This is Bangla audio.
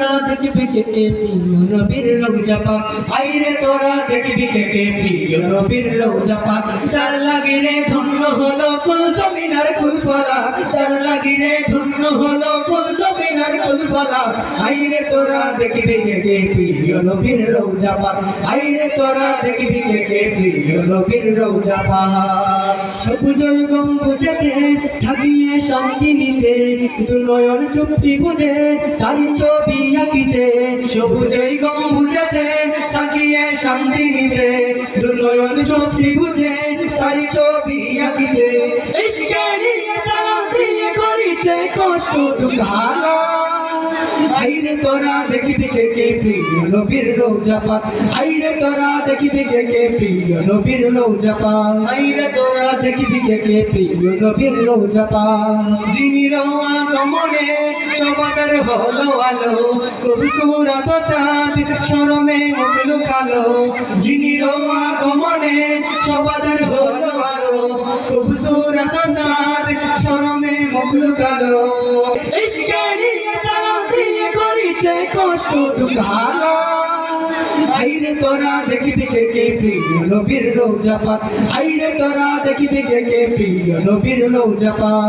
তোরা দেখবি কে কে প্রিয় নবীর রোজা পাক রে তোরা দেখবি কে কে প্রিয় নবীর রোজা পাক যার লাগি রে ধন্য হলো কুল জমিনার ফুলফলা যার লাগি রে ধন্য হলো কুল জমিনার ফুলফলা আইরে তোরা দেখবি কে কে প্রিয় নবীর রোজা পাক আইরে তোরা দেখবি কে কে প্রিয় নবীর রোজা পাক সবুজ গম্বুজেতে থাকিয়ে শান্তি নিতে দুনয়ন চুক্তি বুঝে তারি ছবি আঁকিতে। সবুজেই গম্বুজেতে তাকিয়ে শান্তি নিতে দুনয়ন চোখটি বুঝে তারি ছবি আঁকিতে, ইশকে নিয়ে সালাম দিয়ে করিতে কষ্ট ঢুকালো। আইরে তোরা দেখবি কে কে প্রিয় নবীর রোজা পাক আইরে তোরা দেখবি কে কে প্রিয় নবীর রোজা পাক আইরে তোরা দেখবি কে কে প্রিয় নবীর রোজা পাক যিনি রওয়া গমনে সবাদের হলো আলো খুব সুরত চাঁদ, শরমে মুখ লুকালো যিনি রওয়া গমনে সবাদের দিয়ে করিতে কষ্ট ঢুকালো আইরে তোরা দেখবি কে কে প্রিয় নবীর রোজা পাক আইরে তোরা দেখবি কে কে প্রিয় নবীর রোজা পাক